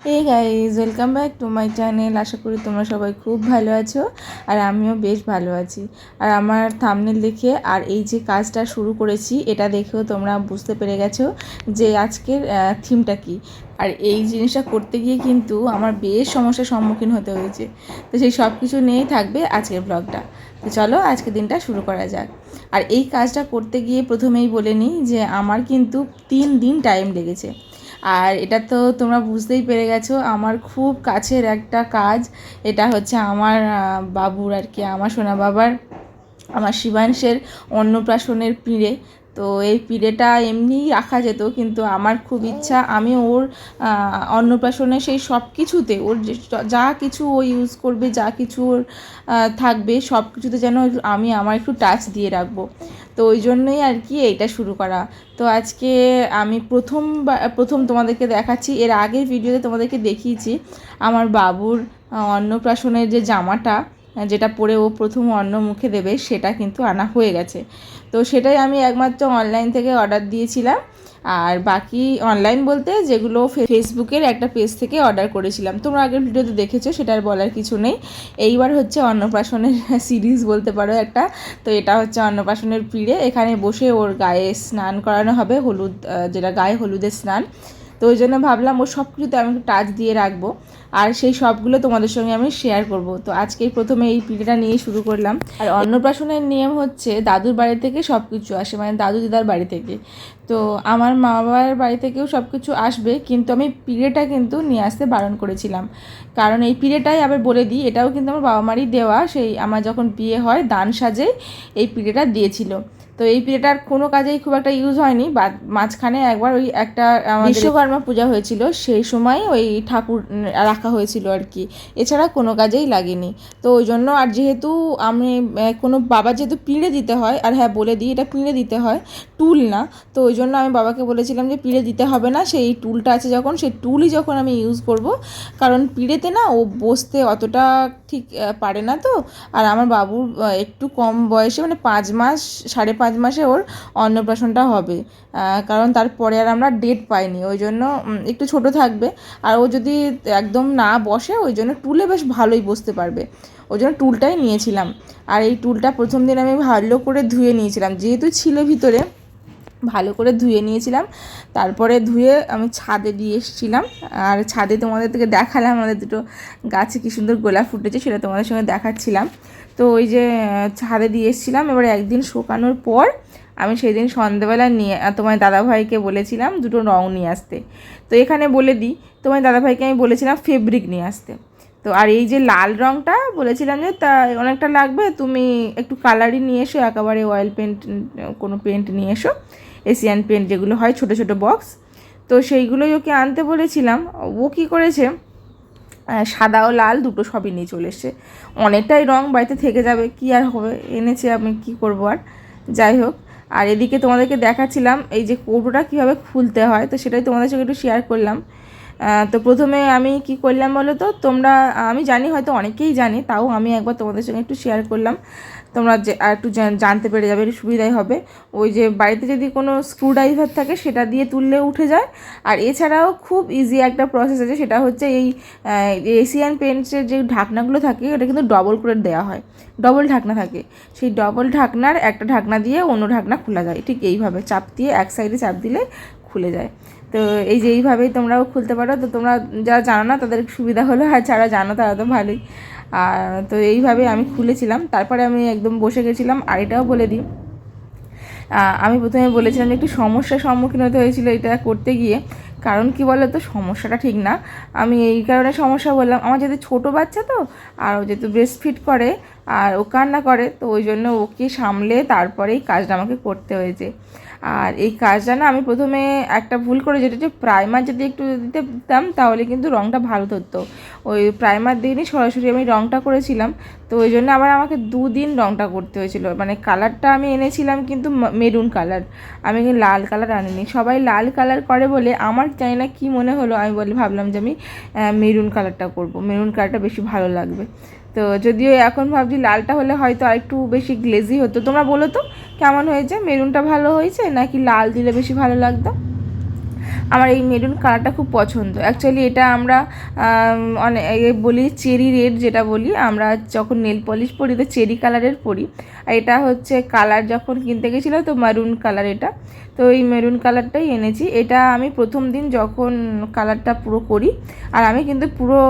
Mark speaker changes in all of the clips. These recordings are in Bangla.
Speaker 1: Hey guys welcome back to my channel আশা করি তোমরা সবাই খুব ভালো আছো আর আমিও বেশ ভালো আছি। আর আমার থামনেল দেখে আর এই যে কাজটা শুরু করেছি, এটা দেখেও তোমরা বুঝতে পেরে গেছো যে আজকের থিমটা কি। আর এই জিনিসটা করতে গিয়ে কিন্তু আমার বেশ সমস্যার সম্মুখীন হতে হয়েছে। তো সেই সব কিছু নিয়েই থাকবে আজকের ব্লগটা তো চলো আজকের দিনটা শুরু করা যাক। আর এই কাজটা করতে গিয়ে প্রথমেই বলে নিই যে আমার কিন্তু তিন দিন টাইম লেগেছে। আর এটা তো তোমরা বুঝতেই পেরে গেছো, আমার খুব কাছের একটা কাজ। এটা হচ্ছে আমার বাবুর আর কি, আমার সোনা বাবার, আমার শিবাংশের অন্নপ্রাশনের পিঁড়ে। তো এই পিঁড়েটা এমনিই রাখা যেত, কিন্তু আমার খুব ইচ্ছা আমি ওর অন্নপ্রাশনে সেই সব কিছুতে ওর যা কিছু ও ইউজ করবে, যা কিছু ওর থাকবে সব কিছুতে যেন আমি আমার একটু টাচ দিয়ে রাখব। তো ওই জন্যই আর কি এইটা শুরু করা। তো আজকে আমি প্রথম প্রথম তোমাদেরকে দেখাচ্ছি, এর আগের ভিডিওতে তোমাদেরকে দেখিয়েছি, আমার বাবুর অন্নপ্রাশনের যে জামাটা যেটা পরে ও প্রথম অন্ন মুখে দেবে, সেটা কিন্তু আনা হয়ে গেছে। তো সেটাই আমি একমাত্র অনলাইন থেকে অর্ডার দিয়েছিলাম। আর বাকি অনলাইন বলতে যেগুলো ফেসবুকের একটা পেজ থেকে অর্ডার করেছিলাম। তোমরা আগের ভিডিওতে দেখেছ, সেটার বলার কিছু নেই। এইবার হচ্ছে অন্নপ্রাশনের সিরিজ বলতে পারো একটা। তো এটা হচ্ছে অন্নপ্রাশনের পিড়ে। এখানে বসে ওর গায়ে স্নান করানো হবে, হলুদ যেটা গায়ে হলুদের স্নান। তো ওই জন্য ভাবলাম ও সব কিছুতে আমি একটু টাচ দিয়ে রাখব। আর সেই সবগুলো তোমাদের সঙ্গে আমি শেয়ার করব। তো আজকেই প্রথমে এই পিঠেটা নিয়ে শুরু করলাম। আর অন্নপ্রাশনের নিয়ম হচ্ছে দাদুর বাড়ি থেকে সব কিছু আসে মানে দাদু দিদার বাড়ি থেকে। তো আমার মা বাবার বাড়ি থেকেও সব কিছু আসবে, কিন্তু আমি পিড়েটা কিন্তু নিয়ে আসতে বারণ করেছিলাম। কারণ এই পিড়েটাই আবার বলে দিই, এটাও কিন্তু আমার বাবা মারই দেওয়া। সেই আমার যখন বিয়ে হয়, দান সাজে এই পিড়েটা দিয়েছিল। তো এই পিঠেটার কোনো কাজেই খুব একটা ইউজ হয়নি মাঝখানে একবার ওই একটা বিশ্বকর্মা পূজা হয়েছিল, সেই সময় ওই ঠাকুর রাখা হয়েছিল আর কি। এছাড়া কোনো কাজেই লাগেনি। তো ওই জন্য আর যেহেতু আমি কোনো বাবা যেহেতু পিঁড়ে দিতে হয়, আর হ্যাঁ বলে দিই, এটা পিঁড়ে দিতে হয়, টুল না, তো ওই জন্য আমি বাবাকে বলেছিলাম যে পিঁড়ে দিতে হবে না, সেই টুলটা আছে যখন, সেই টুলই যখন আমি ইউজ করব, কারণ পিঁড়েতে না ও বসতে অতটা ঠিক পারে না তো, আর আমার বাবুর একটু কম বয়সে মানে পাঁচ মাস, সাড়ে পাঁচ মাসে ওর অন্নপ্রাশনটা হবে। কারণ তারপরে আর আমরা ডেট পাইনি, ওই জন্য একটু ছোট থাকবে। আর ও যদি একদম না বসে, ওই জন্য টুলে বেশ ভালোই বসতে পারবে। ওই জন্য টুলটাই নিয়েছিলাম। আর এই টুলটা প্রথম দিন আমি ভালো করে ধুয়ে নিয়েছিলাম। যেহেতু ছিল ভিতরে, ভালো করে ধুয়ে নিয়েছিলাম। তারপরে ধুয়ে আমি ছাদে দিয়ে এসেছিলাম। আর ছাদে তোমাদের থেকে দেখালাম, আমাদের দুটো গাছে কী সুন্দর গোলাপ ফুটেছে, সেটা তোমাদের সঙ্গে দেখাচ্ছিলাম। তো ওই যে, ছাদে দিয়ে এসেছিলাম। এবার একদিন শোকানোর পর আমি সেই দিন সন্ধেবেলা নিয়ে তোমার দাদাভাইকে বলেছিলাম দুটো রং নিয়ে আসতে। তো এখানে বলে দিই, তোমার দাদাভাইকে আমি বলেছিলাম ফেব্রিক নিয়ে আসতে। তো আর এই যে লাল রঙটা বলেছিলাম যে, তা অনেকটা লাগবে, তুমি একটু কালারই নিয়ে এসো, একেবারে অয়েল পেন্ট কোনো পেন্ট নিয়ে এসো এশিয়ান পেন্ট যেগুলো হয়, ছোটো ছোটো বক্স তো সেইগুলোই ওকে আনতে বলেছিলাম। ও কী করেছে সাদা ও লাল দুটো সবই নিয়ে চলে এসছে। অনেকটাই রং বাড়িতে থেকে যাবে, কি আর হবে? এনেছে আমি, কি করব আর? যাই হোক, আর এদিকে তোমাদেরকে দেখাচ্ছিলাম এই যে কৌটোটা কীভাবে খুলতে হয়, তো সেটাই তোমাদের সঙ্গে একটু শেয়ার করলাম। তো প্রথমে আমি কি করলাম বলো তো? তোমরা, আমি জানি হয়তো অনেকেই জানি, তাও আমি একবার তোমাদের সঙ্গে একটু শেয়ার করলাম। তোমরা যে, আর একটু জানতে পেরে যাবে, একটু সুবিধাই হবে। ওই যে বাড়িতে যদি কোনো স্ক্রুড্রাইভার থাকে, সেটা দিয়ে তুললে উঠে যায়। আর এছাড়াও খুব ইজি একটা প্রসেস আছে, সেটা হচ্ছে এই এশিয়ান পেন্টসের যে ঢাকনাগুলো থাকে, ওটা কিন্তু ডবল করে দেওয়া হয়। ডবল ঢাকনা থাকে। সেই ডবল ঢাকনার একটা ঢাকনা দিয়ে অন্য ঢাকনা খোলা যায়। ঠিক এইভাবে চাপ দিয়ে এক সাইডে চাপ দিলে খুলে যায়। তো এই যে এইভাবেই তোমরাও খুলতে পারো। তো তোমরা যারা জানো না, তাদের সুবিধা হলো। আর যারা জানো, তারা তো ভালোই। আর তো এইভাবে আমি খুলেছিলাম। তারপরে আমি একদম বসে গেছিলাম আর এটাও বলে দিই। আমি প্রথমে বলেছিলাম যে একটু সমস্যার সম্মুখীন হতে হয়েছিল এটা করতে গিয়ে। কারণ কি বলো তো সমস্যাটা ঠিক না। আমি এই কারণে সমস্যা বললাম। আমার যেহেতু ছোটো বাচ্চা তো, আর ও যেহেতু ব্রেস্ট ফিট করে, আর ও কান্না করে, তো ওই জন্য ওকে সামলে তারপরেই কাজটা আমাকে করতে হয়েছে। আর এই কাজটা না আমি প্রথমে একটা ভুল করে যেটা যে প্রাইমার যদি একটু দিতে দিতাম, তাহলে কিন্তু রঙটা ভালো ধরতো। ওই প্রাইমার দিনই সরাসরি আমি রঙটা করেছিলাম, তো ওই জন্য আবার আমাকে দুদিন রঙটা করতে হয়েছিল। মানে কালারটা আমি এনেছিলাম কিন্তু মেরুন কালার আমি কিন্তু লাল কালার আনিনি। সবাই লাল কালার করে বলে আমার জানি না কী মনে হলো, আমি বলে ভাবলাম যে আমি মেরুন কালারটা করব। মেরুন কালারটা বেশি ভালো লাগবে। তো যদিও এখন ভাবছি লালটা হলে হয়তো আরেকটু বেশি গ্লেজি হতো। তোমরা বলো তো, কেমন হয়েছে? মেরুনটা ভালো হয়েছে নাকি লাল দিলে বেশি ভালো লাগতো? আমার এই মেরুন কালারটা খুব পছন্দ। অ্যাকচুয়ালি এটা আমরা অনেক বলি চেরি রেড যেটা বলি, আমরা যখন নেল পলিশ পরি তো চেরি কালারের পরি। আর এটা হচ্ছে কালার যখন কিনতে গেছিলাম তো মারুন কালার এটা। তো এই মেরুন কালারটাই এনেছি। এটা আমি প্রথম দিন যখন কালারটা পুরো করি, আর আমি কিন্তু পুরো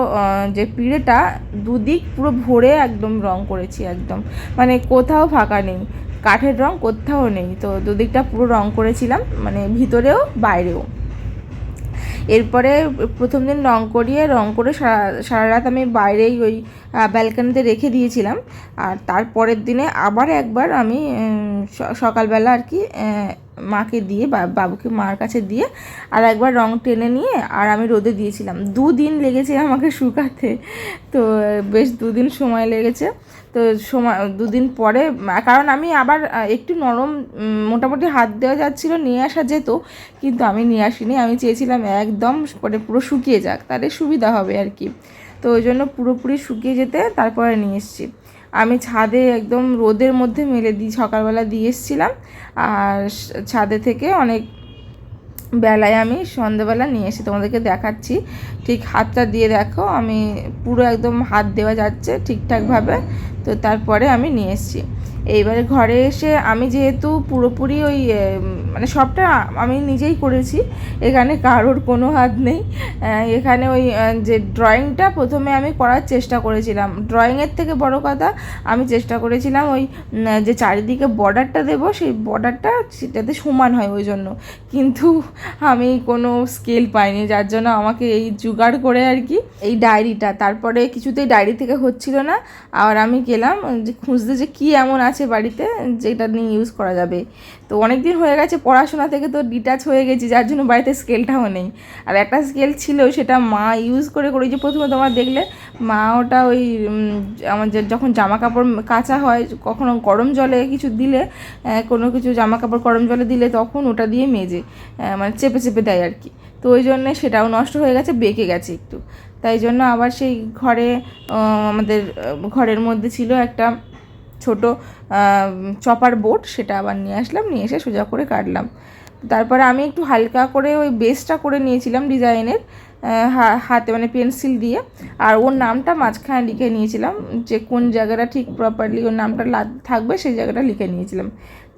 Speaker 1: যে পিড়েটা দুদিক পুরো ভরে একদম রং করেছি একদম। মানে কোথাও ফাঁকা নেই, কাঠের রং কোথাও নেই। তো দুদিকটা পুরো রং করেছিলাম মানে ভিতরেও বাইরেও। এরপরে প্রথম দিন রং করিয়ে রং করে সারা সারা রাত আমি বাইরেই ওই ব্যালকানিতে রেখে দিয়েছিলাম। আর তারপরের দিনে আবার একবার আমি সকালবেলা আর কি মাকে দিয়ে বাবুকে মার কাছে দিয়ে আর একবার রং টেনে নিয়ে আর আমি রোদে দিয়েছিলাম। দুদিন লেগেছে আমাকে শুকাতে। তো বেশ দুদিন সময় লেগেছে। তো সময়, দুদিন পরে, কারণ আমি আবার একটু নরম মোটামুটি হাত দেওয়া যাচ্ছিল, নিয়ে আসা যেত। কিন্তু আমি নিয়ে আসিনি। আমি চেয়েছিলাম একদম পরে পুরো শুকিয়ে যাক, তাহলে সুবিধা হবে আর কি। তো ওই জন্য পুরোপুরি শুকিয়ে যেতে তারপরে নিয়ে এসছি। আমি ছাদে একদম রোদের মধ্যে মেলে দিই সকালবেলা দিয়ে এসছিলাম। আর ছাদে থেকে অনেক বেলায় আমি সন্ধেবেলা নিয়ে এসে তোমাদেরকে দেখাচ্ছি। ঠিক হাতটা দিয়ে দেখো, আমি পুরো একদম হাত দেওয়া যাচ্ছে ঠিকঠাকভাবে। তো তারপরে আমি নিয়ে এসেছি। এইবারে ঘরে এসে আমি যেহেতু পুরোপুরি ওই মানে সবটা আমি নিজেই করেছি, এখানে কারোর কোনো হাত নেই। এখানে ওই যে ড্রয়িংটা প্রথমে আমি করার চেষ্টা করেছিলাম। ড্রয়িংয়ের থেকে বড় কথা, আমি চেষ্টা করেছিলাম ওই যে চারিদিকে বর্ডারটা দেবো, সেই বর্ডারটা সেটাতে সমান হয় ওই জন্য। কিন্তু আমি কোনো স্কেল পাইনি, যার জন্য আমাকে এই জোগাড় করে আর কি, এই ডায়েরিটা তারপরে কিছুতেই ডায়েরি থেকে হচ্ছিল না। আর আমি গেলাম যে খুঁজতে যে কী এমন আছে বাড়িতে, যেটা নিয়ে ইউজ করা যাবে। তো অনেক দিন হয়ে গেছে, পড়াশোনা থেকে তো ডিটাচ হয়ে গেছি, যার জন্য বাড়িতে স্কেলটাও নেই। আর একটা স্কেল ছিল, সেটা মা ইউজ করে করে যে প্রথমে তোমার দেখলে, মা ওটা ওই আমার যখন জামা কাপড় কাচা হয়, কখনো গরম জলে কিছু দিলে কোনো কিছু জামা কাপড় গরম জলে দিলে তখন ওটা দিয়ে মেজে মানে চেপে চেপে দেয় আর কি। তো ওই জন্যে সেটাও নষ্ট হয়ে গেছে, বেঁকে গেছে একটু। তাই জন্য আবার সেই ঘরে আমাদের ঘরের মধ্যে ছিল একটা ছোট চপার বোর্ড সেটা আবার নিয়ে আসলাম, নিয়ে এসে সোজা করে কাটলাম। তারপরে আমি একটু হালকা করে ওই বেসটা করে নিয়েছিলাম ডিজাইনের হাতে মানে পেন্সিল দিয়ে। আর ওর নামটা মাঝখানে লিখে নিয়েছিলাম যে কোন জায়গাটা ঠিক প্রপারলি ওর নামটা থাকবে সেই জায়গাটা লিখে নিয়েছিলাম।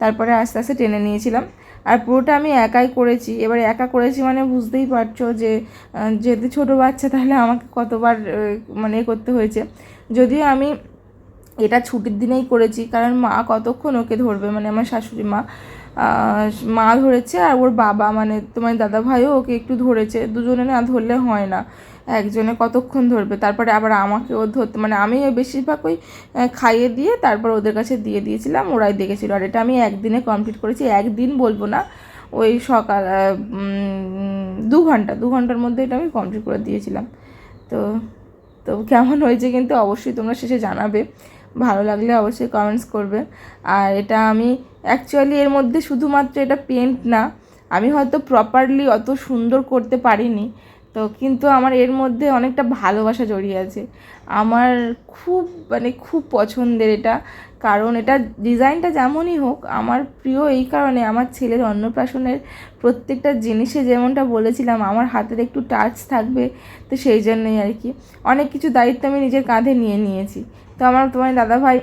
Speaker 1: তারপরে আস্তে আস্তে টেনে নিয়েছিলাম। আর পুরোটা আমি একাই করেছি। এবার একা করেছি মানে বুঝতেই পারছ যে যেহেতু ছোটো বাচ্চা তাহলে আমাকে কতবার মানে করতে হয়েছে। যদিও আমি এটা ছুটির দিনেই করেছি, কারণ মা কতক্ষণ ওকে ধরবে? মানে আমার শাশুড়ি মা মা ধরেছে আর ওর বাবা মানে তোমার দাদা ভাইও ওকে একটু ধরেছে। দুজনে না ধরলে হয় না। একজনে কতক্ষণ ধরবে? তারপরে আবার আমাকে ও ধরতে মানে আমি ওই বেশিরভাগ ওই খাইয়ে দিয়ে তারপর ওদের কাছে দিয়ে দিয়েছিলাম, ওরাই দেখেছিল। আর এটা আমি একদিনে কমপ্লিট করেছি, একদিন বলব না, ওই সকাল দু ঘণ্টা, দু ঘণ্টার মধ্যে এটা আমি কমপ্লিট করে দিয়েছিলাম। তো তো কেমন হয়েছে কিন্তু অবশ্যই তোমরা শেষে জানাবে। ভালো লাগলে অবশ্যই কমেন্টস করবে। আর এটা আমি অ্যাকচুয়ালি এর মধ্যে শুধুমাত্র এটা পেন্ট না, আমি হয়তো প্রপারলি অত সুন্দর করতে পারিনি। তো কিন্তু আমার এর মধ্যে অনেকটা ভালোবাসা জড়িয়ে আছে। আমার খুব মানে খুব পছন্দের এটা। কারণ এটা ডিজাইনটা যেমনই হোক, আমার প্রিয় এই কারণে আমার ছেলের অন্নপ্রাশনের প্রত্যেকটা জিনিসে যেমনটা বলেছিলাম, আমার হাতের একটু টাচ থাকবে, তো সেই জন্যই আর কি। অনেক কিছু দায়িত্ব আমি নিজের কাঁধে নিয়ে নিয়েছি। তো আমার তোমার দাদাভাই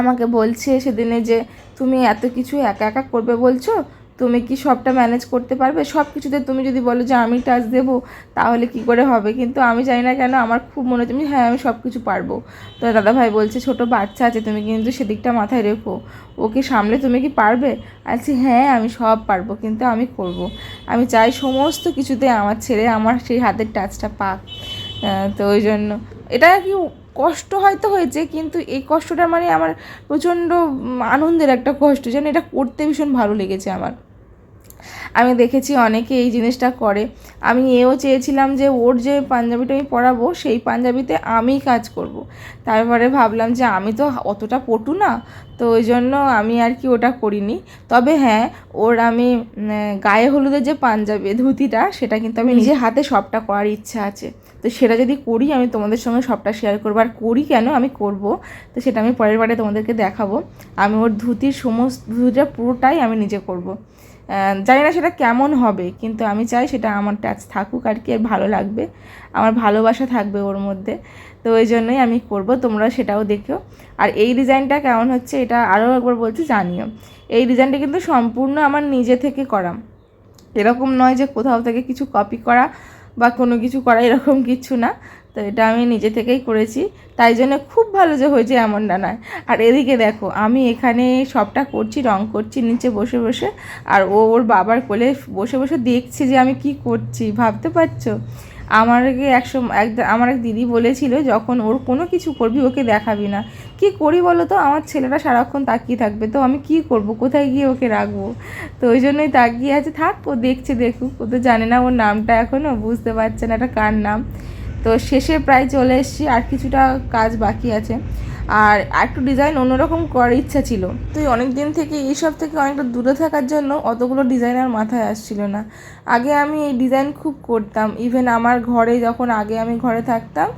Speaker 1: আমাকে বলছে সেদিনে যে, তুমি এত কিছু একা একা করবে বলছো? তুমি কি সবটা ম্যানেজ করতে পারবে? সব কিছুতে তুমি যদি বলো যে, আমি টাচ দেবো, তাহলে কি করে হবে? কিন্তু আমি জানি না কেন আমার খুব মনে হচ্ছে হ্যাঁ আমি সব কিছু পারব। তো দাদাভাই বলছে, ছোট বাচ্চা আছে, তুমি কিন্তু সেদিকটা মাথায় রেখো। ওকে সামলে তুমি কি পারবে? আচ্ছা হ্যাঁ আমি সব পারব, কিন্তু আমি করব। আমি চাই সমস্ত কিছুতে আমার ছেলে আমার সেই হাতের টাচটা পাক। তো ওই জন্য। এটা কি কষ্ট হয়তো হয়েছে, কিন্তু এই কষ্টটা মানে আমার প্রচণ্ড আনন্দের একটা কষ্ট। যেন এটা করতে ভীষণ ভালো লেগেছে আমার। আমি দেখেছি অনেকে এই জিনিসটা করে। আমি এও চেয়েছিলাম যে ওর যে পাঞ্জাবিটা আমি পরাবো সেই পাঞ্জাবিতে আমি কাজ করব। তারপরে ভাবলাম যে আমি তো অতটা পটু না তো ওই জন্য আমি আর কি ওটা করিনি। তবে হ্যাঁ ওর আমি গায়ে হলুদের যে পাঞ্জাবি ধুতিটা সেটা কিন্তু আমি নিজে হাতে সবটা করার ইচ্ছা আছে। তো সেটা যদি করি আমি তোমাদের সঙ্গে সবটা শেয়ার করব। আর করি কেন? আমি করব। তো সেটা আমি পরের বারে তোমাদেরকে দেখাবো। আমি ওর ধুতির সমস্ত ধুতিটা পুরোটাই আমি নিজে করব। জানি না সেটা কেমন হবে, কিন্তু আমি চাই সেটা আমার টাচ থাকুক আর কি ভালো লাগবে। আমার ভালোবাসা থাকবে ওর মধ্যে। তো ওই জন্যই আমি করব, তোমরা সেটাও দেখো। আর এই ডিজাইনটা কেমন হচ্ছে এটা আরও একবার বলছি, জানিও। এই ডিজাইনটা কিন্তু সম্পূর্ণ আমার নিজে থেকে করা। এরকম নয় যে কোথাও থেকে কিছু কপি করা বা কোনো কিছু করা এরকম কিছু না। তো এটা আমি নিজে থেকেই করেছি। তাই জন্য খুব ভালো যে হয়েছে এমনটা নয়। আর এদিকে দেখো, আমি এখানে সবটা করছি, রং করছি, নিচে বসে বসে। আর ও ওর বাবার কোলে বসে বসে দেখছে যে আমি কি করছি, ভাবতে পারছ? আমাকে একশো এক আমার এক দিদি বলেছিল, যখন ওর কোনো কিছু করবি, ওকে দেখাবি না। কি করি বলো তো? আমার ছেলেটা সারাক্ষণ তাকিয়ে থাকবে, তো আমি কি করব? কোথায় গিয়ে ওকে রাখব? তো ওই জন্যই তাকিয়ে আছে। থাক, ও দেখছে, দেখুক। ও তো জানে না ওর নামটা এখনও বুঝতে পারছে না এটা কার নাম। তো শেষে প্রায় চলে এসেছি, আর কিছুটা কাজ বাকি আছে। আর একটু ডিজাইন অন্যরকম করার ইচ্ছা ছিল। তো অনেক দিন থেকে এইসব থেকে অনেকটা দূরে থাকার জন্য অতগুলো ডিজাইন আর মাথায় আসছিল না। আগে আমি এই ডিজাইন খুব করতাম। ইভেন আমার ঘরে যখন আগে আমি ঘরে থাকতাম,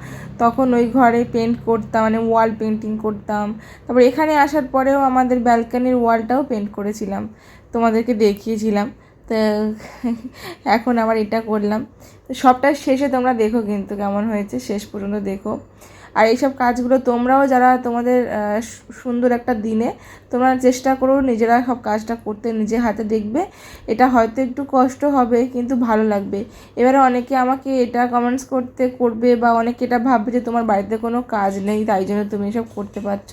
Speaker 1: তখন ওই ঘরে পেন্ট করতাম মানে ওয়াল পেন্টিং করতাম। তারপর এখানে আসার পরেও আমাদের ব্যালকানির ওয়ালটাও পেন্ট করেছিলাম। তোমাদেরকে দেখিয়েছিলাম। তো এখন আবার এটা করলাম। তো সবটা শেষে তোমরা দেখো কিন্তু কেমন হয়েছে, শেষ পর্যন্ত দেখো। আর এইসব কাজগুলো তোমরাও যারা তোমাদের সুন্দর একটা দিনে, তোমরা চেষ্টা করো নিজেরা সব কাজটা করতে, নিজে হাতে দেখবে। এটা হয়তো একটু কষ্ট হবে, কিন্তু ভালো লাগবে। এবারে অনেকে আমাকে এটা কমেন্টস করতে করবে বা অনেকে এটা ভাববে যে তোমার বাড়িতে কোনো কাজ নেই, তাই জন্য তুমি এসব করতে পারছ।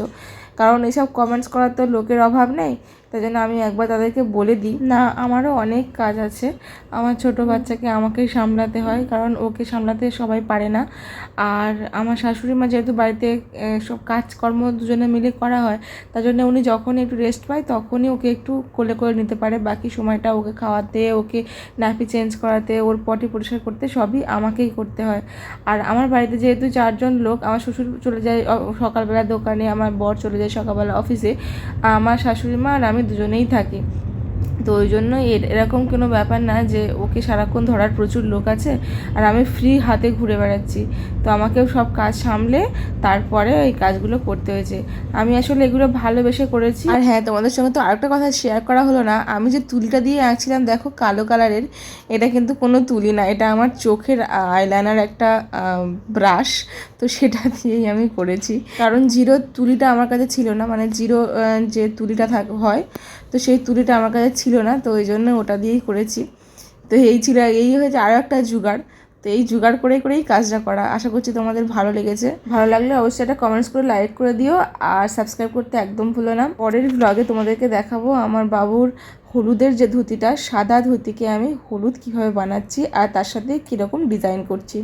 Speaker 1: কারণ এসব কমেন্টস করার তো লোকের অভাব নেই। তাই জন্য আমি একবার তাদেরকে বলে দিই, না, আমারও অনেক কাজ আছে। আমার ছোট বাচ্চাকে আমাকেই সামলাতে হয়, কারণ ওকে সামলাতে সবাই পারে না। আর আমার শাশুড়ি মা যেহেতু বাড়িতে সব কাজকর্ম দুজনে মিলে করা হয়, তার জন্য উনি যখনই একটু রেস্ট পায়, তখনই ওকে একটু কোলে করে নিতে পারে। বাকি সময়টা ওকে খাওয়াতে, ওকে নাপি চেঞ্জ করাতে, ওর পটি পরিষ্কার করতে, সবই আমাকেই করতে হয়। আর আমার বাড়িতে যেহেতু চারজন লোক, আমার শ্বশুর চলে যায় সকালবেলা দোকানে, আমার বর চলে যায় সকালবেলা অফিসে আমার শাশুড়ি মা আর আমি দুজনেই থাকি। তো ওই জন্য এর- এরকম কোনো ব্যাপার না যে ওকে সারাক্ষণ ধরার প্রচুর লোক আছে আর আমি ফ্রি হাতে ঘুরে বেড়াচ্ছি। তো আমাকেও সব কাজ সামলে তারপরে ওই কাজগুলো করতে হয়েছে। আমি আসলে এগুলো ভালোবেসে করেছি। আর হ্যাঁ তোমাদের সঙ্গে তো আরেকটা কথা শেয়ার করা হলো না। আমি যে তুলিটা দিয়ে আঁকছিলাম, দেখো কালো কালারের এটা কিন্তু কোনো তুলি না। এটা আমার চোখের আইলাইনার একটা ব্রাশ তো সেটা দিয়েই আমি করেছি। কারণ জিরো তুলিটা আমার কাছে ছিল না। মানে জিরো যে তুলিটা থাক, হয় তো সেই তুলিটা আমার কাছে ছিল না, তো ওই জন্য ওটা দিয়েই করেছি। তো এই ছিল, এই হয়েছে আরও একটা জুগাড়। তো এই জোগাড় করে করেই কাজটা করা। আশা করছি তোমাদের ভালো লেগেছে। ভালো লাগলে অবশ্যই একটা কমেন্টস করে লাইক করে দিও আর সাবস্ক্রাইব করতে একদম ভুলো না। পরের ব্লগে তোমাদেরকে দেখাবো আমার বাবুর হলুদের যে ধুতিটা, সাদা ধুতিকে আমি হলুদ কীভাবে বানাচ্ছি আর তার সাথে কীরকম ডিজাইন করছি।